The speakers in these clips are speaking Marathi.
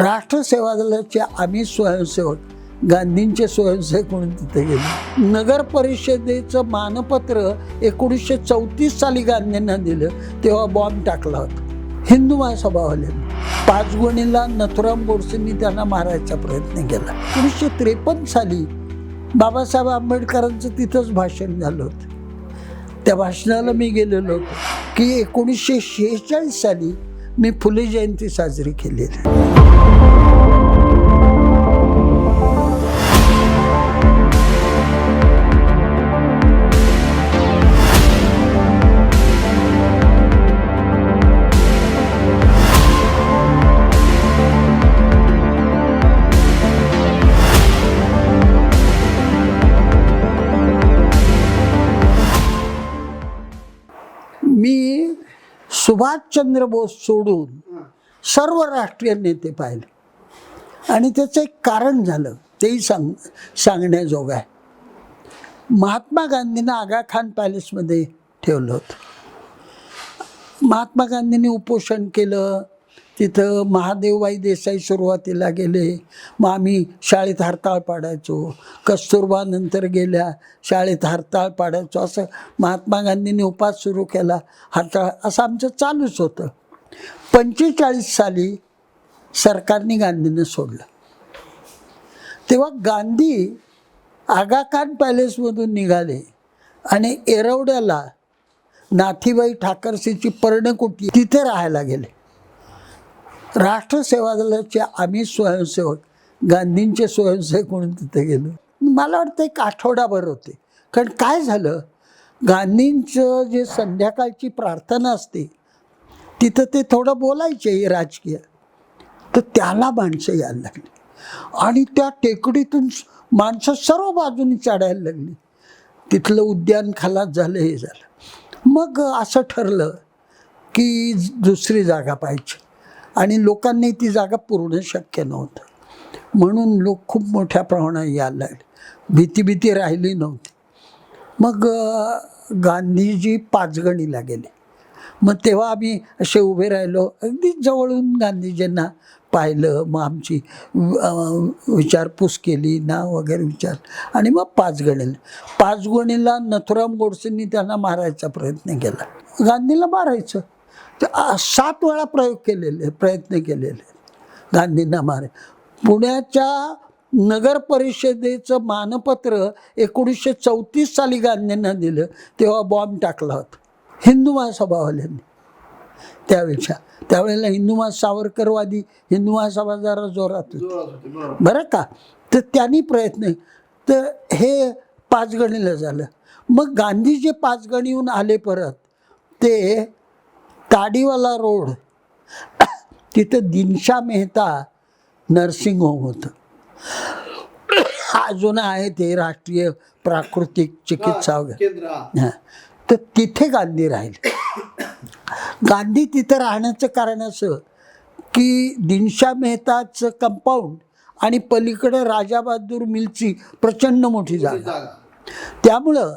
राष्ट्रसेवा दलाचे आम्ही स्वयंसेवक गांधींचे स्वयंसेवक म्हणून तिथे गेले. नगर परिषदेचं मानपत्र एकोणीसशे चौतीस साली गांधींना दिलं तेव्हा बॉम्ब टाकला होता. हिंदू महासभावाल्यांनी पाचगुणीला नथुराम गोडसेंनी त्यांना मारायचा प्रयत्न केला. एकोणीसशे त्रेपन्न साली बाबासाहेब आंबेडकरांचं तिथंच भाषण झालं होतं. त्या भाषणाला मी गेलेलो होतो की एकोणीसशे शेहेचाळीस साली मी फुले जयंती साजरी केलेली आहे. मी सुभाषचंद्र बोस सोडून सर्व राष्ट्रीय नेते पाहिले. आणि त्याचं एक कारण झालं तेही सांग सांगण्याजोगं आहे. महात्मा गांधींना आगा खान पॅलेसमध्ये ठेवलं होतं. महात्मा गांधींनी उपोषण केलं तिथं महादेवबाई देसाई सुरुवातीला गेले मग आम्ही शाळेत हरताळ पाडायचो कस्तुरबा नंतर गेल्या शाळेत हरताळ पाडायचो असं महात्मा गांधींनी उपास सुरू केला हरताळ असं आमचं चालूच होतं. पंचेचाळीस साली सरकारने गांधींना सोडलं. तेव्हा गांधी आगाखान पॅलेसमधून निघाले आणि एरवड्याला नाथीबाई ठाकरसीची पर्णकुटी तिथे राहायला गेले. राष्ट्रसेवा दलाचे आम्ही स्वयंसेवक गांधींचे स्वयंसेवक म्हणून तिथे गेलो. मला वाटतं एक आठवडाभर होते. कारण काय झालं? गांधींचं जे संध्याकाळची प्रार्थना असते तिथं ते थोडं बोलायचे राजकीय. तर त्याला माणसं यायला लागली. आणि त्या टेकडीतून माणसं सर्व बाजूनी चढायला लागली. तिथलं उद्यान खालात झालं हे झालं. मग असं ठरलं की दुसरी जागा पाहिजे आणि लोकांनी ती जागा पूर्ण शक्य नव्हतं. म्हणून लोक खूप मोठ्या प्रमाणात यायला लागले. भीती भीती राहिली नव्हती. मग गांधीजी पाचगणीला गेले. मग तेव्हा आम्ही असे उभे राहिलो. अगदी जवळून गांधीजींना पाहिलं. मग आमची विचारपूस केली ना वगैरे विचार आणि मग पाचगणीला पाचगणीला नथुराम गोडसेंनी त्यांना मारायचा प्रयत्न केला. गांधीला मारायचं. तर सात वेळा प्रयोग केलेले प्रयत्न केलेले. गांधींना मारे. पुण्याच्या नगर परिषदेचं मानपत्र एकोणीसशे चौतीस साली गांधींना दिलं. तेव्हा बॉम्ब टाकला होता. हिंदू महासभावाल्यांनी त्यावेळच्या त्यावेळेला हिंदू महा सावरकरवादी हिंदू महासभा जरा जोरात होती. बरं का? तर त्यांनी प्रयत्न तर हे पाचगणीला झालं. मग गांधीजे पाचगणीहून आले परत. ते ताडीवाला रोड तिथं दिनशा मेहता नर्सिंग होम होतं. अजून आहे ते राष्ट्रीय प्राकृतिक चिकित्सा वगैरे हा. तर तिथे गांधी राहिले. गांधी तिथं राहण्याचं कारण असं की दिनशा मेहताचं कंपाऊंड आणि पलीकडे राजाबहादूर मिलची प्रचंड मोठी जागा. त्यामुळं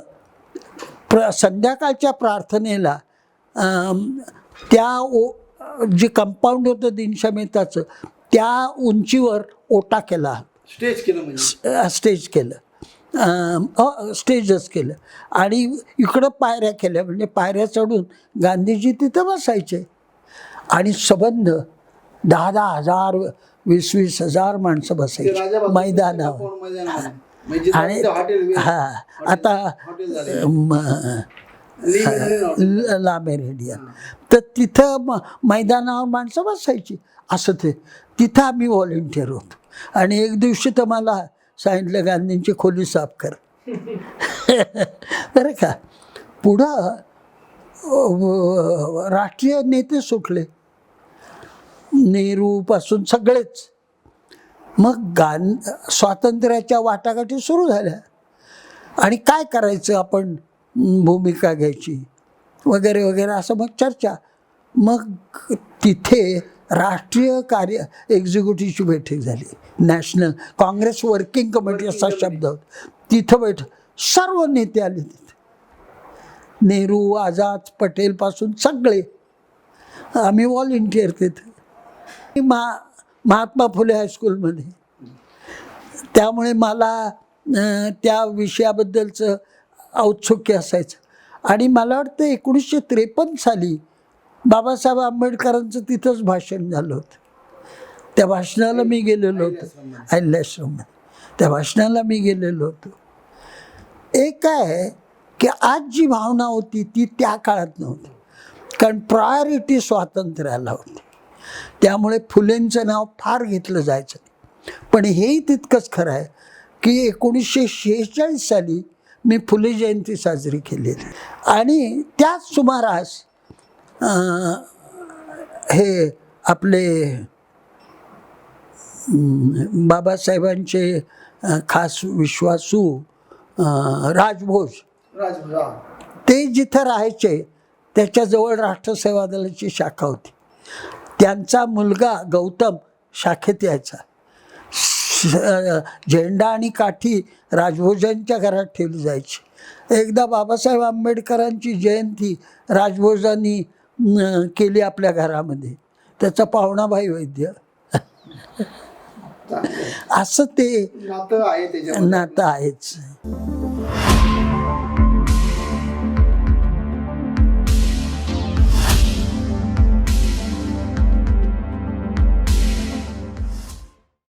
प्र संध्याकाळच्या प्रार्थनेला त्या ओ जे कंपाऊंड होतं दिनशा मेहताचं त्या उंचीवर ओटा केला. स्टेज केलं म्हणजे? स्टेज केलं. स्टेजच केलं. आणि इकडं पायऱ्या केल्या. म्हणजे पायऱ्या चढून गांधीजी तिथं बसायचे. आणि संबंध दहा दहा हजार वीस वीस हजार माणसं बसायची. मैदानावर. म्हणजे आणि हा आता हॉटेल झाले. म, लिमिटेड हॉटेल. ल- लामेरेडिया तर तिथं म मैदानावर माणसं बसायची. असं ते तिथं आम्ही व्हॉलेंटियर होतो. आणि एक दिवशी तर मला सांगितलं गांधींची खोली साफ कर. बरं का? पुढं राष्ट्रीय नेते सुटले. नेहरूपासून सगळेच. मग गां स्वातंत्र्याच्या वाटाघाटी सुरू झाल्या. आणि काय करायचं आपण भूमिका घ्यायची? वगैरे वगैरे असं मग चर्चा. मग तिथे राष्ट्रीय कार्य एक्झिक्युटिव्हची बैठक झाली. नॅशनल काँग्रेस वर्किंग कमिटी असा शब्द होता. तिथं बैठक. सर्व नेते आले तिथे. नेहरू आझाद पटेलपासून सगळे. आम्ही व्हॉलेंटियर तिथे. मा महात्मा फुले हायस्कूलमध्ये त्यामुळे मला त्या विषयाबद्दलचं औत्सुक्य असायचं. आणि मला वाटतं एकोणीसशे त्रेपन्न साली बाबासाहेब आंबेडकरांचं तिथंच भाषण झालं होतं. त्या भाषणाला मी गेलेलो होतो. अहिल्याश्रमात त्या भाषणाला मी गेलेलो होतो. एक काय आहे की आज जी भावना होती ती त्या काळात नव्हती. कारण प्रायोरिटी स्वातंत्र्याला होती. त्यामुळे फुलेंचं नाव फार घेतलं जायचं पण हेही तितकंच खरं आहे की एकोणीसशे शेहेचाळीस साली मी फुले जयंती साजरी केलेली. आणि त्याच सुमारास हे आपले बाबासाहेबांचे खास विश्वासू राजभोज. ते जिथं राहायचे त्याच्याजवळ राष्ट्रसेवा दलाची शाखा होती. त्यांचा मुलगा गौतम शाखेत यायचा. झेंडा आणि काठी राजभोजांच्या घरात ठेवली जायची. एकदा बाबासाहेब आंबेडकरांची जयंती राजभोजांनी केली आपल्या घरामध्ये. त्याचा पाहुणाभाई वैद्य. असं ते नातं आहे त्याच्यामध्ये. नातं आहेच.